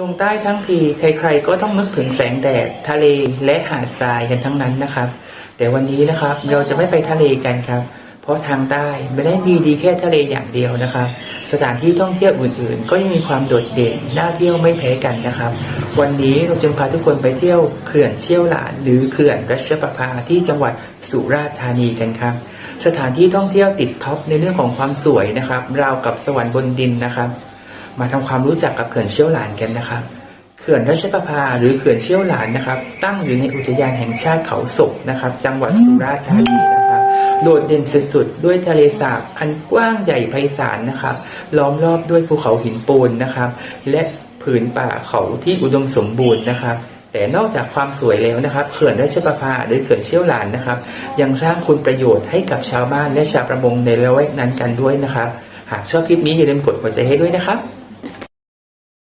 ลงใต้ทั้งทีใครๆก็ต้องนึกถึงแสงแดดทะเลและหาดทรายกันทั้งนั้นนะครับ แต่วันนี้นะครับเราจะไม่ไปทะเลกันครับ เพราะทางใต้ไม่ได้มีดีแค่ทะเลอย่างเดียวนะครับ สถานที่ท่องเที่ยวอื่นๆ ก็ยังมีความโดดเด่นน่าเที่ยวไม่แพ้กันนะครับ วันนี้เราจึงพาทุกคนไปเที่ยวเขื่อนเชี่ยวหลาน หรือเขื่อนรัชประภาที่จังหวัดสุราษฎร์ธานีกันครับสถานที่ท่องเที่ยวติดท็อปในเรื่องของความสวยนะครับ ราวกับสวรรค์บนดินนะครับ มาทำความรู้จักกับเขื่อนเชี่ยวหลานกันนะครับเขื่อนรัชประภาหรือเขื่อนเชี่ยวหลานนะครับ ตั้งอยู่ในอุทยานแห่งชาติเขาศกนะครับ จังหวัดสุราษฎร์ธานีนะครับ โดดเด่นสุดๆด้วยทะเลสาบอันกว้างใหญ่ไพศาลนะครับ ล้อมรอบด้วยภูเขาหินปูนนะครับ และผืนป่าเขาที่อุดมสมบูรณ์นะครับ แต่นอกจากความสวยแล้วนะครับเขื่อนรัชประภาหรือเขื่อนเชี่ยวหลานนะครับ ยังสร้างคุณประโยชน์ให้กับชาวบ้านและชาวประมงในละแวกนั้นกันด้วยนะครับ หากชอบคลิปนี้อย่าลืมกดหัวใจให้ด้วยนะครับ